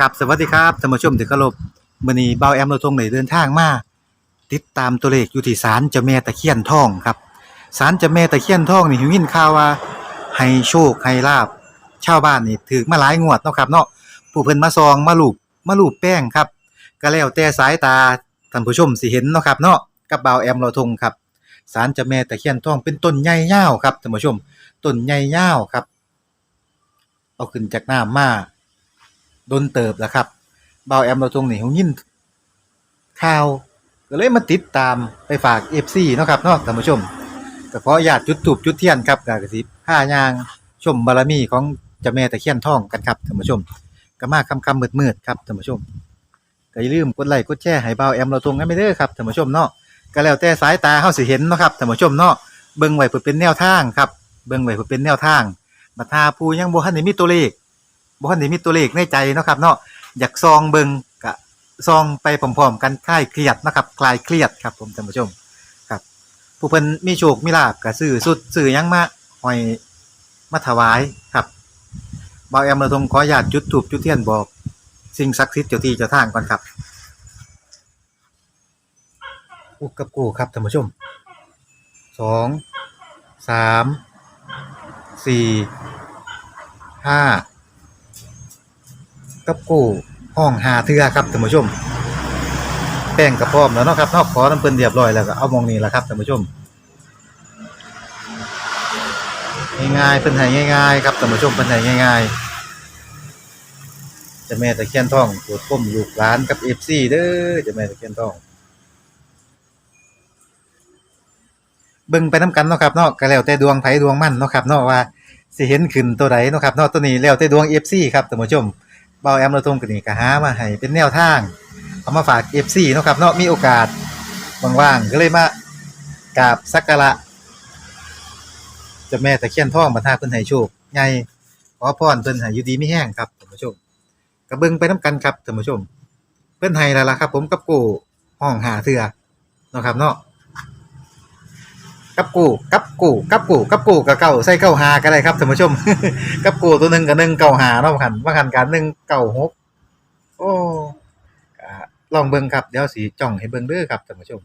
กับสวัสดีครับท่านผู้ชมที่เคารพมื้อนี้เบาแอมเราทงได้เดินทางมาติดตามตัวเลขอยู่ที่ศาลเจ้าแม่ตะเคียนทองครับศาลเจ้าแม่ตะเคียนทองนี่หิวยินข่าวว่าให้โชคให้ลาบชาวบ้านนี่ถือมาหลายงวดเนาะครับเนาะผู้เพิ่นมาซองมาลูบมาลูบแป้งครับ ก็แล้วแต่สายตาท่านผู้ชมสิเห็นเนาะครับเนาะกับเบาแอมเราทงครับศาลเจ้าแม่ตะเคียนทองเป็นต้นใหญ่ยาวครับท่านผู้ชมต้นใหญ่ยาวครับ เอาขึ้นจากน้ำมา ดนเติบแล้วครับเบาแอมเราตรงนี่หงยินข่าวก็เลยมาติดตามไปฝาก FC เนาะครับเนาะท่านผู้ชมก็ขออญาตจุดถูปจุดเทียนครับกากสิผ้ายางชมบารมีของเจ้าแม่ตะเคียนทองกันครับท่านผู้ชมก็มาค่ำๆมืดครับท่านผู้ชมก็อย่าลืมกดไลค์กดแชร์ให้เบาแอมเราตรงกันไม่เด้อครับท่านผู้ชมเนาะก็แล้วแต่สายตาเฮาสิเห็นเนาะครับท่านผู้ชมเนาะเบิ่งไว้เพื่อเป็นแนวทางครับเบิ่งไว้เพื่อเป็นแนวทางบัดหาผู้ยังบ่ทันได้มีตัวเลข บ่ทันได้มีตัวเลขในใจเนาะครับเนาะอยากซองเบิงก็ซองไปพร้อมๆกันคลายเครียดนะครับคลายเครียดครับผมท่านผู้ชมครับ ผู้เพิ่นมีโชคมีลาภก็ซื้อสุดซื้อหยังมาห้อยมาถวายครับบ่าวแอมเราทงขออนุญาตจุดธูปจุดเทียนบอก สิ่งศักดิ์สิทธิ์เจ้าที่เจ้าทางก่อนครับอุกกับกูครับท่านผู้ชมสองสามสี่ห้า กับกู้ห้องหาเทือครับท่านผู้ชม แป้งกระพร้อมแล้วเนาะครับนอกขอน้ำเปิ้นเรียบร้อยแล้วก็เอามองนี่แหละครับท่านผู้ชมง่ายๆเพิ่นให้ง่ายๆครับท่านผู้ชมเพิ่นให้ง่ายๆจะแม่ตะเคียนทองปรดก้มลูกหลานกับ FC เด้อจะแม่ตะเคียนทองเบิ่งไปน้ำกันเนาะครับเนาะก็แล้วแต่ดวงไผดวงมั่นเนาะครับเนาะว่าสิเห็นขึ้นตัวใดเนาะครับเนาะตัวนี้แล้วแต่ดวง FC ครับท่านผู้ชม เบาแอมเราตรงกันนี่ก็หามาให้เป็นแนวทาง เอามาฝาก FC เนาะครับเนาะมีโอกาสว่างๆก็เลยมากราบสักการะจ้าแม่ตะเคียนทองบรรทาเพิ่นให้โชคใหญ่ขอพรเพิ่นให้อยู่ดีไมีแห้งครับท่านผู้ชมก็เบิ่งไปนํกันครับท่านผู้ชม เพิ่นให้แล้วล่ะครับ ผมกับกูห้องหาเทือเนาะครับเนาะ กับกูกับกูกับกูกับกูกับเก่าใส่เก้าหาก็ได้ครับท่านผู้ชม กับกูตัวหนึ่งกับหนึ่งเก้าหาเนาะหันว่าหันกันหนึ่งเก้าหกโอ้ลองเบิ่งครับเดี๋ยวสีจ้องให้เบิ่งเด้อครับท่านผู้ชม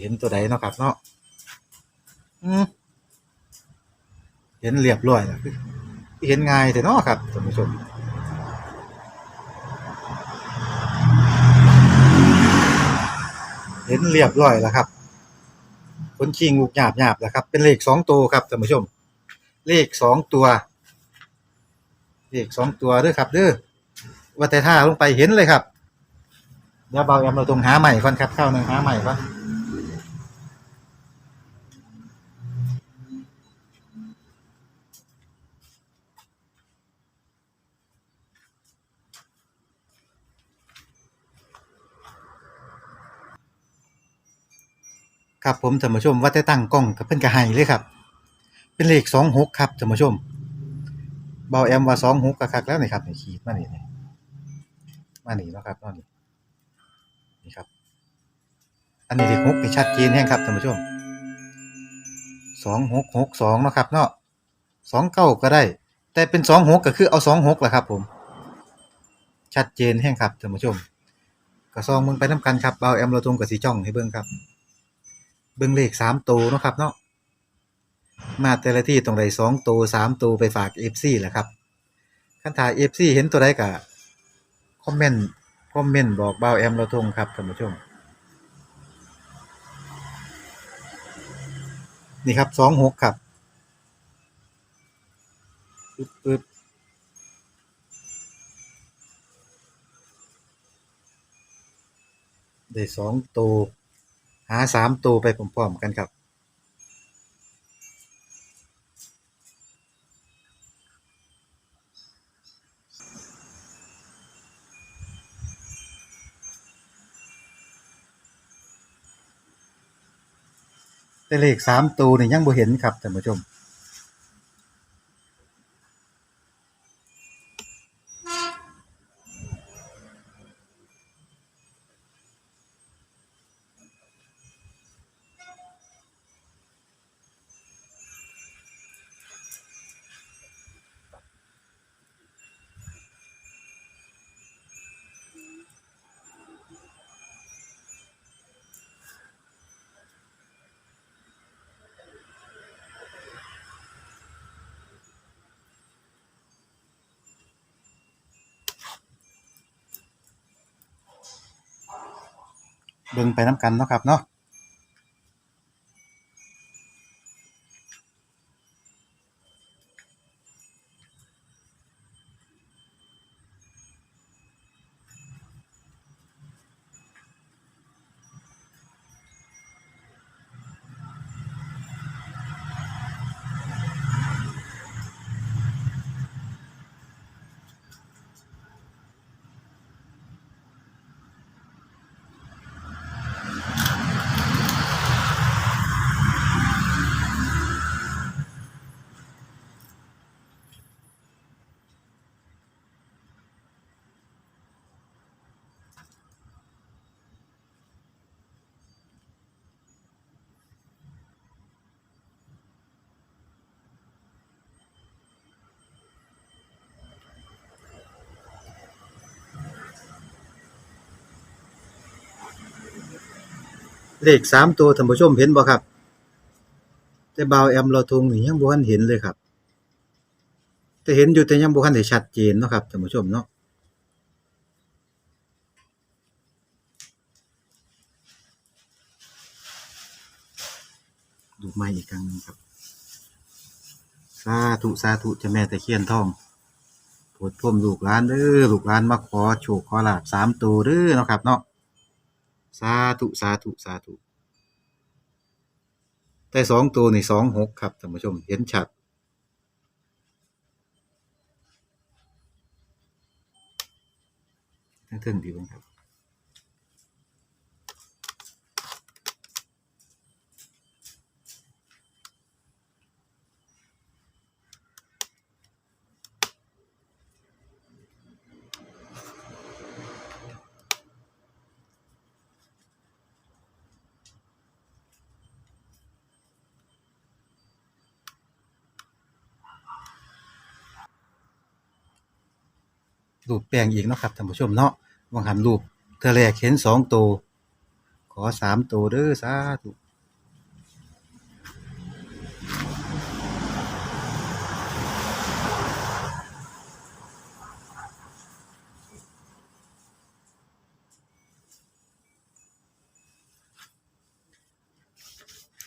เห็นตัวใดเนาะครับเนาะเห็นเรียบร้อยเห็นง่ายแต่เนาะครับท่านผู้ชม เห็ นเรียบร้อยแล้วครับคนชิงลูกหยาบหยาบแล้วครับ เป็นเลขสองตัวครับท่านผู้ชม เลขสองตัว เลขสองตัวเด้อครับเด้อว่าแต่ท่าลงไปเห็นเลยครับเดี๋ยวเบาแอมเราตรงหาใหม่ก่อนครับเข้าหนึ่งหาใหม่ก่อน ครับผมท่านผู้ชมว่าแต่ตั้งกล้องกับเพิ่นกระไห้เลยครับ เป็นเลขสองหกครับท่านผู้ชมเบาแอมว่าสองหกกระคักแล้วนี่ครับนี่ขีดมานี่นี่มานี่เนาะครับเนาะนี่นี่ครับ อันนี้เลขหกนี่ชัดเจนแห้งครับท่านผู้ชมสองหกหกสองเนาะครับเนาะสองเก้าก็ได้ แต่เป็นสองหกก็คือเอาสองหกแหละครับ ผม ชัดเจนแห้งครับท่านผู้ชมก็ซองมึงไปน้ำกันครับเบาแอมเราตรงกับสีจ้องให้เบิ่งครับ เบิ่งเลขสามตัวเนาะครับเนาะมาแต่ละที่ตรงใดสองตัวสามตัวไปฝากเอฟซีแหละครับคันถ่ายเอฟซีเห็นตัวใดก็คอมเมนต์คอมเมนต์บอกเบ้าแอมเราทงครับท่านผู้ชมนี่ครับสองหกครับปึ๊บปึ๊บได้สองตัว หาสามตัวไปพร้อมๆกันครับ แต่เลขสามตัวนี่ยังบ่เห็นครับท่านผู้ชม บิ่งไปน้กันเนาะครับเนาะ เลขสามตัวท่านผู้ชมเห็นบ่ครับ แต่บาวแอมเราทงนี่ยังบ่ทันเห็นเลยครับ แต่เห็นอยู่แต่ยังบ่ทันได้ชัดเจนเนาะครับท่านผู้ชมเนาะดูไม้อีกครั้งหนึงครับ สาธุสาธุจ้าแม่ตะเคียนทองโปรดพรมลูกหลานเด้อลูกหลานมาขอโชคขอลาบสามตัวเด้อเนาะครับเนาะ สาธุสาธุสาธุแต่สองตัวในสองหกครับท่านผู้ชมเห็นชัด ทั้งเทิงดีบ้างครับ รูปแปลงอีกเนาะครับท่านผู้ชมเนาะวางหันรูปเธอแรกเห็นสองตัวขอสามตัวเด้อสาธุ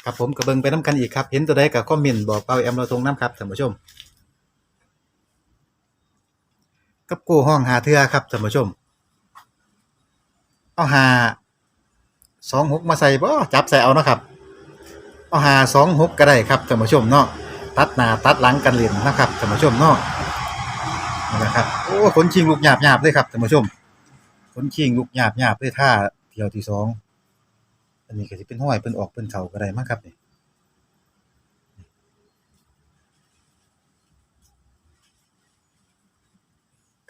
ครับผมกับเบิงไปน้ำกันอีกครับ เห็นตัวใดกับคอมเมนต์บอกเป้าแอมเราตรงน้ำครับท่านผู้ชม กับกูห้องหาเทือครับท่านผู้ชม เอาหาสองหกมาใส่บ่จับใส่เอาเนาะครับ เอาหาสองหกก็ได้ครับท่านผู้ชมเนาะตัดหน้าตัดหลังกันเล่นนะครับท่านผู้ชมเนาะนะครับโอ้ขนชิงลูกหยาบหยาบเลยครับท่านผู้ชมขนชิงลูกหยาบหยาบเลยท่าเที่ยวที่สองอันนี้ก็สิเป็นห้อยเป็นออกเป็นเข่าก็ได้มั้งครับนี่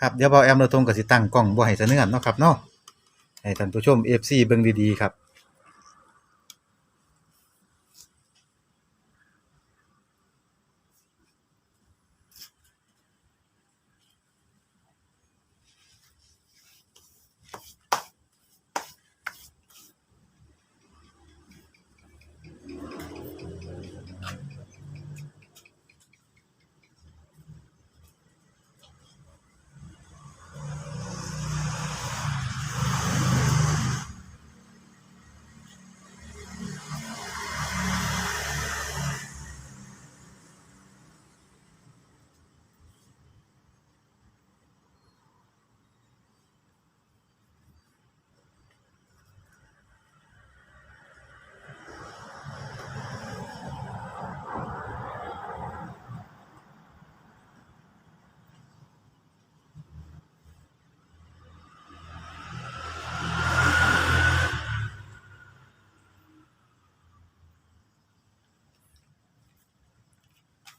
ครับเดี๋ยวเบาแอมเราตรงกับสิตั้งกล้องบ่ให้เสนื่อนเนาะครับเนาะให้ท่านผู้ชม FC เบิ่งดีๆครับ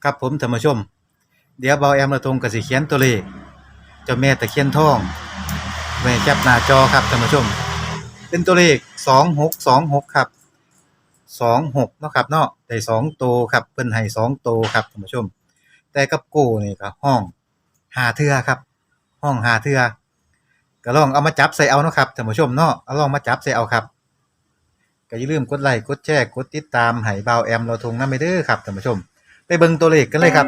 ครับผมท่านผู้ชม เดี๋ยวเบาแอมเราตรงกสิเขียนตัวเลขเจ้าแม่ตะเคียนทองไว้จับหน้าจอครับท่านผู้ชม เป็นตัวเลขสองหกสองหกครับสองหกเนาะครับเนาะได้สองโตครับเพิ่นให้สองโตครับท่านผู้ชม แต่กับโก้นี่ก็ห้องหาเทือครับ ห้องหาเทือก็ลองเอามาจับใส่เอาเนาะครับท่านผู้ชมเนาะเอาลองมาจับใส่เอาครับก็อย่าลืมกดไลค์กดแชร์กดติดตามให้เบาแอมเราทงนำไปเด้อครับท่านผู้ชม ไปเบิ่งตัวเลขกันเลยครับ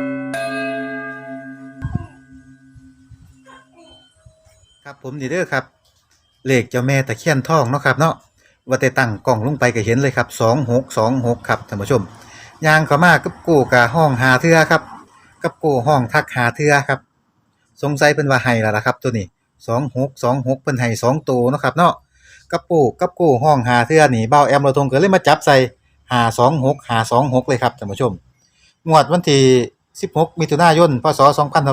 ครับผมนี่เด้อครับ เลขเจ้าแม่ตะเคียนทองเนาะครับเนาะว่าแต่ตั้งกล้องลงไปก็เห็นเลยครับ2626ครับท่านผู้ชมยางเขามากับโกกะห้องหาเทือครับ กับโกห้องทักหาเทือครับ สงสัยเป็นว่าให้แล้วล่ะครับ ตัวนี้2626เพิ่นให้สองตัวเนาะครับเนาะกับโกกับโกห้องหาเทือนี่เบ้าแอมเราทงก็เลยมาจับใส่526 526เลยครับท่านผู้ชม งวดวันที่ 16 มิถุนายน พศ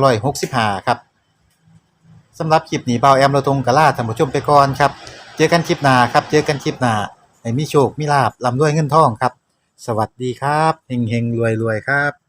2565 ครับสำหรับคลิปนี้เบาแอมเราตรงกะลาท่านผู้ชมไปก่อนครับ เจอกันคลิปหน้าครับ เจอกันคลิปหน้าให้มีโชคมีลาบลำด้วยเงินทองครับ สวัสดีครับเฮงเฮงรวยรวยครับ